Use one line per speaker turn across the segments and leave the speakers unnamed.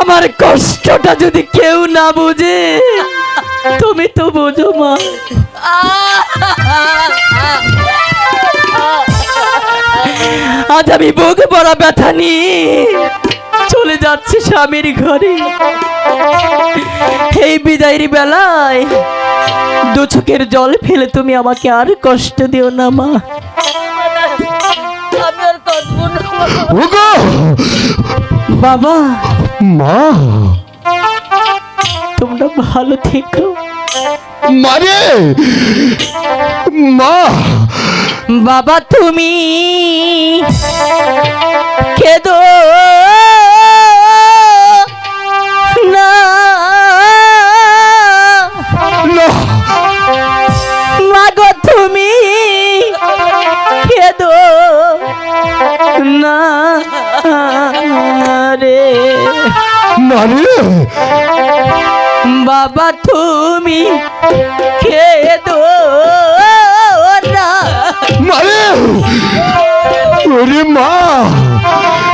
আমার কষ্টটা যদি কেউ না বুঝে, তুমি তো বোঝো মা। আজ আমি বুক বড় ব্যথা নিয়ে চলে যাচ্ছি স্বামীর ঘরে। এই বিদায়ের বেলায় দু চোখের জল ফেলে তুমি আমাকে আর কষ্ট দিও না মা। বাবা!
মা!
তোমরা ভালো থেকো।
মারে মা!
বাবা তুমি কেদো বাবা, তুমি না।
ওরে মা,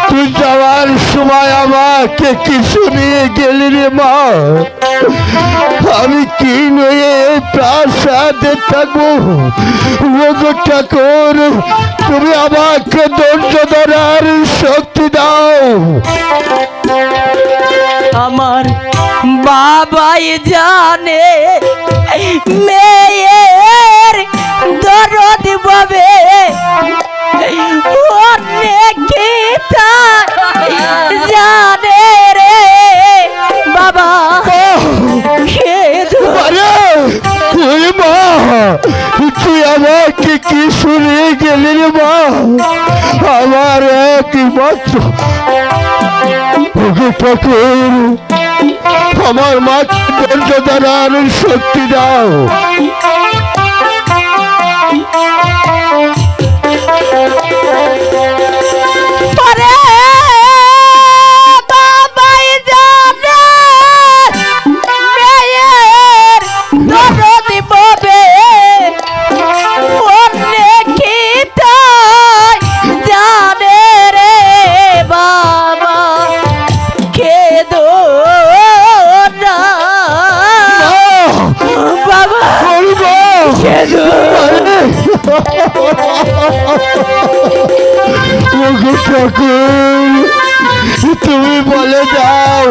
তুই যাওয়ার সময় আমাকে কিছু নিয়ে গেলি রে মা। আমি কি নিয়ে প্রাসাদে থাকব? ঠাকুর তুমি আমাকে ধৈর্য ধরার শক্তি দাও।
বাবাই জানে, মেয়ের দরদ তা জানে রে বাবা।
তুই আমাকে কি শুনে গেলি মা? আমার এক ঠাকুর। আমার মাকে ধৈর্য ধরার শক্তি দাও। তুমি বলে দাও,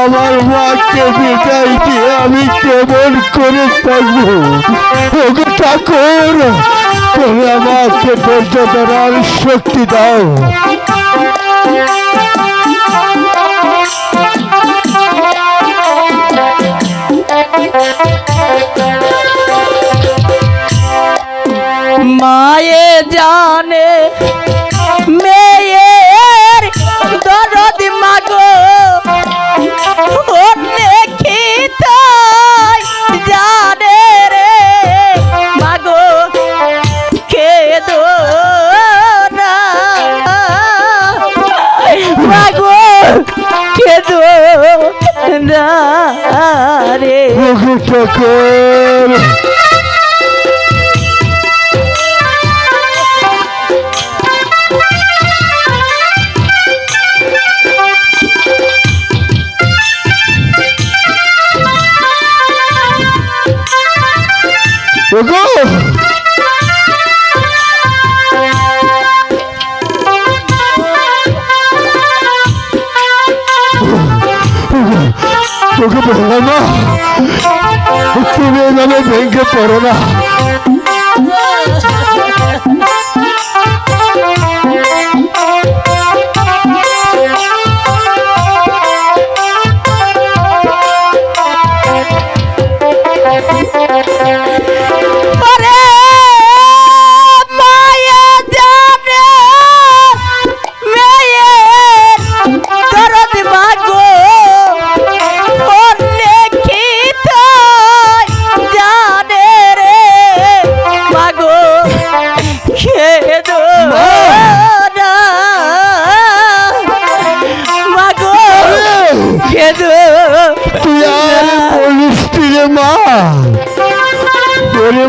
আমার মাকে বিদায় দিয়ে আমি কেমন করে থাকব। ওগো ঠাকুর, তুমি আমাকে বেঁচে ধরার শক্তি দাও।
জানে মেয়ের দরদ মাগো। অনেকে
ওকে বলো না। তুমি এভাবে ভেঙে পড়ো না।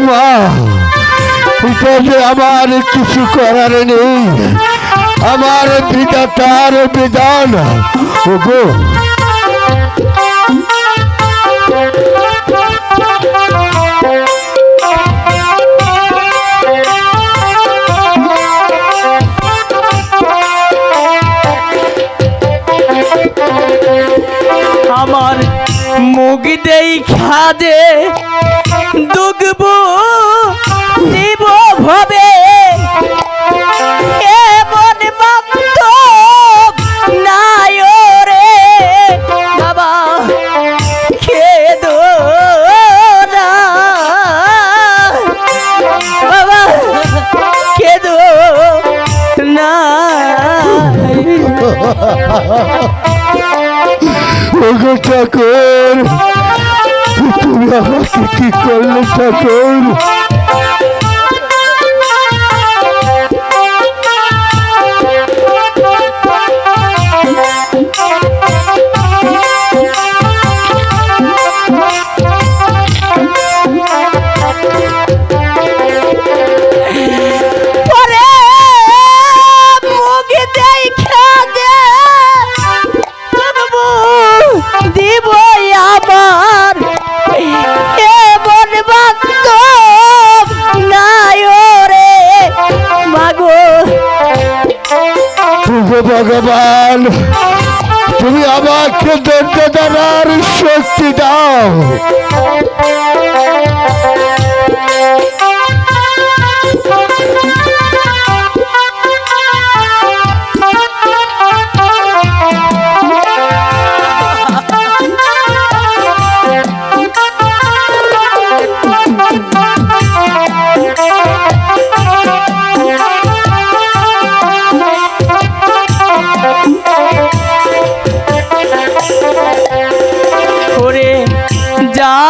মা আমার কিছু করার নেই। আমার বিধাতার বিধান।
আমার মুখ দেই খাদে দুগব
কি করলে ঠাকুর ভগবান তুমি আমাকে ধৈর্য ধরার শক্তি দাও।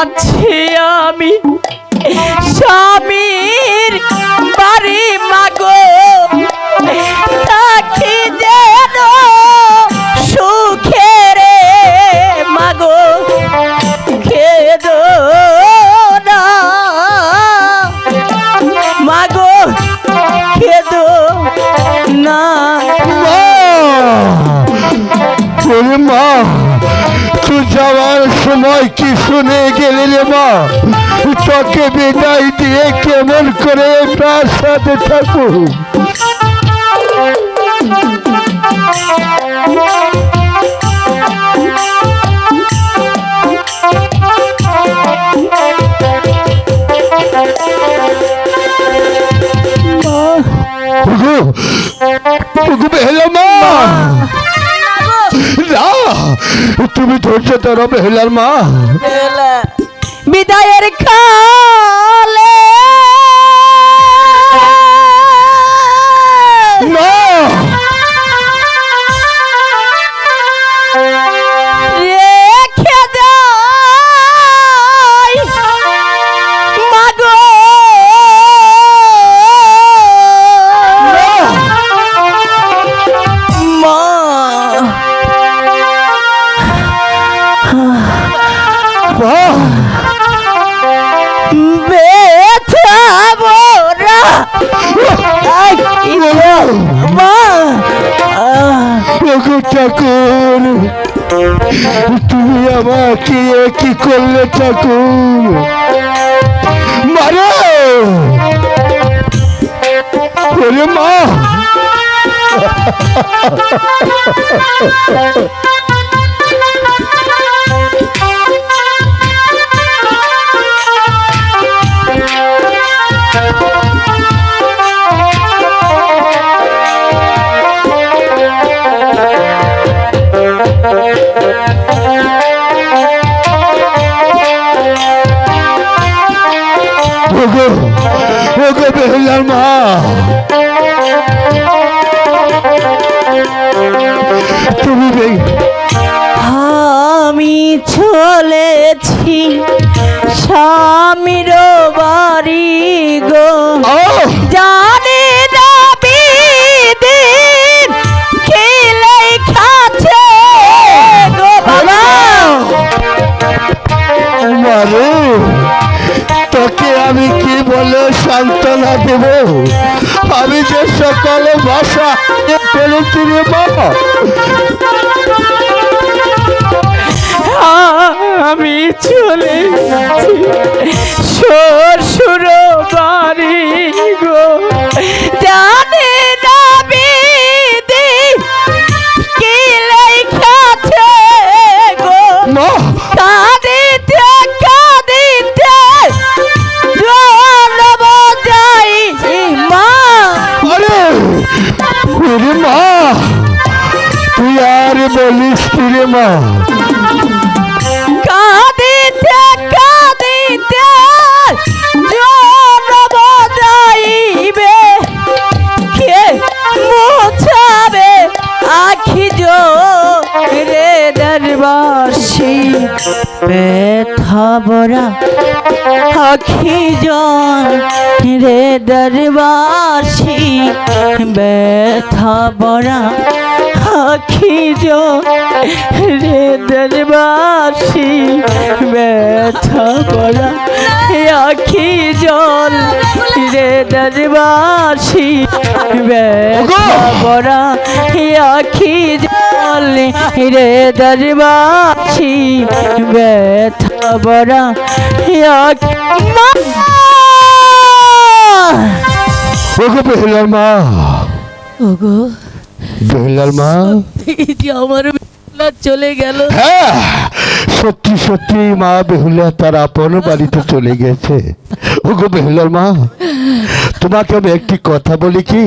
যাচ্ছি আমি
শুনে গেলি রে মা তোকে বিদায় দিয়ে কেমন করে তার সাথে থাকব মা। না তুমি ধৈর্য ধরো বেহলার মা।
বিদায়ের কালে
তুমি আমাকে কি করলে ঠাকুর। মারে! মা! বেহুলার মা তুমি
আমি চলেছি স্বামীর বাড়ি গো।
আমি কি বলে সান্ত্বনা দেব? আমি যে সকালে ভাষা ফেলেছি রে বাবা
আমি চলে শ্বশুর বাড়ি গো। জানে ব্যথা বরা আখি জন রে দরবাসী ব্যথা বরা আখি জন রে দরবাসী ব্যথা বরা আখি জল রে দরবাসী ব্যথা বরা আখি জল রে দরবাসী ব্যথা আখি মা
ওগো বেহুলার মা।
ওগো।
বেহুলার মা।
আমার চলে গেল।
হ্যাঁ সত্যি সত্যি মা বেহুলা তার আপন বাড়িতে চলে গেছে। ওগো বেহুলার মা তোমাকে আমি একটি কথা বলি কি?